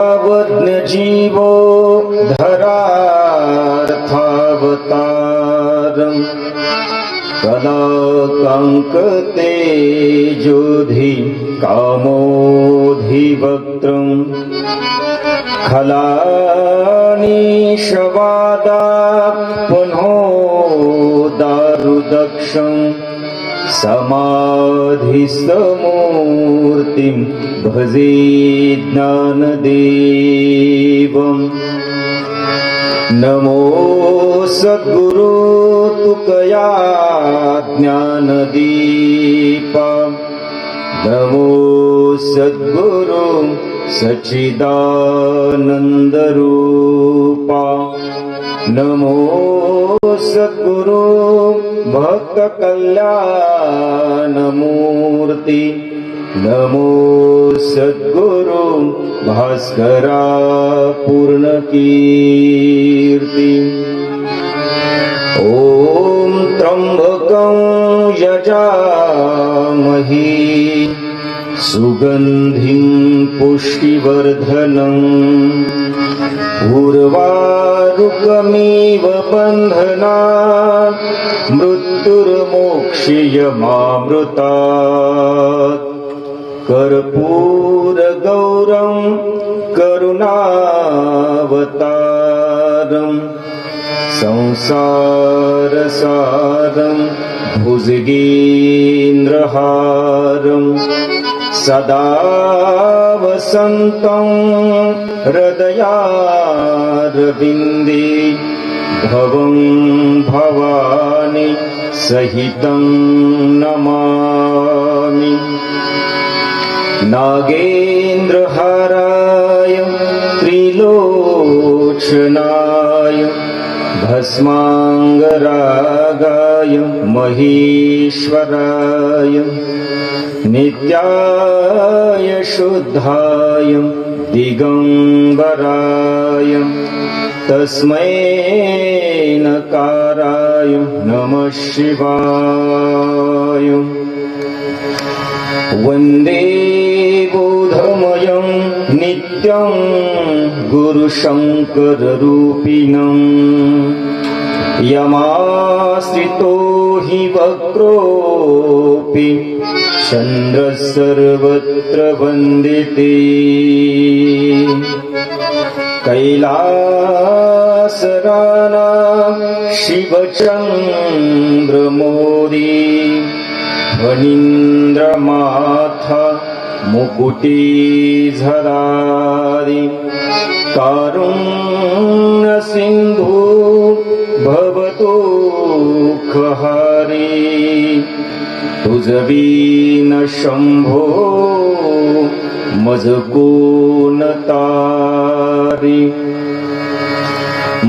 वज्ञजीवो धरार्थावतारम् कलाकङ्कतेजोधि कामोधिवक्त्रम् खलानीशवादा पुनो दारुदक्षम् समाधिस्तमूर्तिं भजे ज्ञानदेवम् नमो सद्गुरु तुकया ज्ञानदीपा। नमो सद्गुरु सच्चिदानन्दरूपा नमो सद्गुरु भक्तकल्याणमूर्ति। नमो सद्गुरु भास्करा पूर्णकीर्ति ॐ सुगन्धिं पुष्टिवर्धनम् उर्वारुकमिव बन्धना मृत्युर्मोक्षीयमामृतात् कर्पूरगौरं करुणावतारम् संसारसारं भुजगेन्द्रहारम् सदा वसन्तं हृदयारविन्दे भवं भवानि सहितं नमामि। नागेन्द्रहाराय त्रिलोचनाय भस्माङ्गरागाय महेश्वराय नित्याय शुद्धाय दिगम्बराय तस्मै नकाराय नमः शिवाय। वन्दे बोधमयं नित्यं गुरुशङ्कररूपिणम् यमाश्रितो हि चन्द्रः सर्वत्र वन्दिते। कैलासराना शिवचन्द्रमोदी फणीन्द्रमाथ मुकुटी झरारि तुझवीन शम्भो मजकोन तारी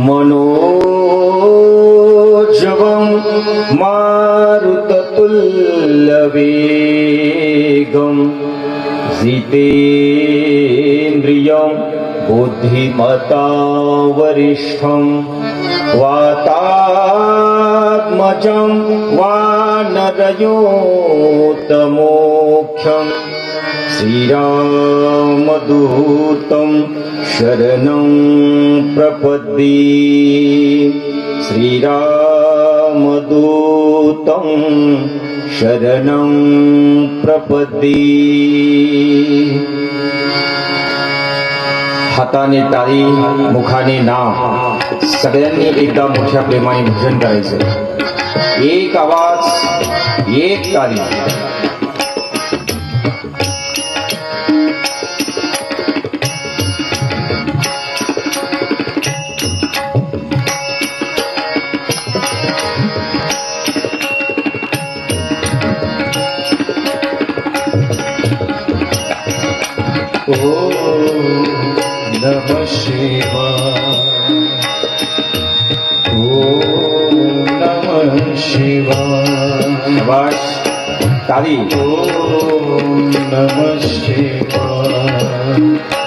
मनोजवं मारुततुल्यवेगं जितेन्द्रियं बुद्धिमता वरिष्ठं वातात्मजं वानरयोतमोक्षम् श्रीरामदूतं शरणं प्रपद्ये श्रीरामदूतं शरणं प्रपद्ये हाताने टाळी मुखाने नाम सगळ्यांनी एकदा मोठ्या प्रेमाने भजन करायचं एक आवाज़ एक ताली। नम शिवा ओ नमः शिवाय शाबाश टाळी ॐ नमः शिवाय हरि ॐ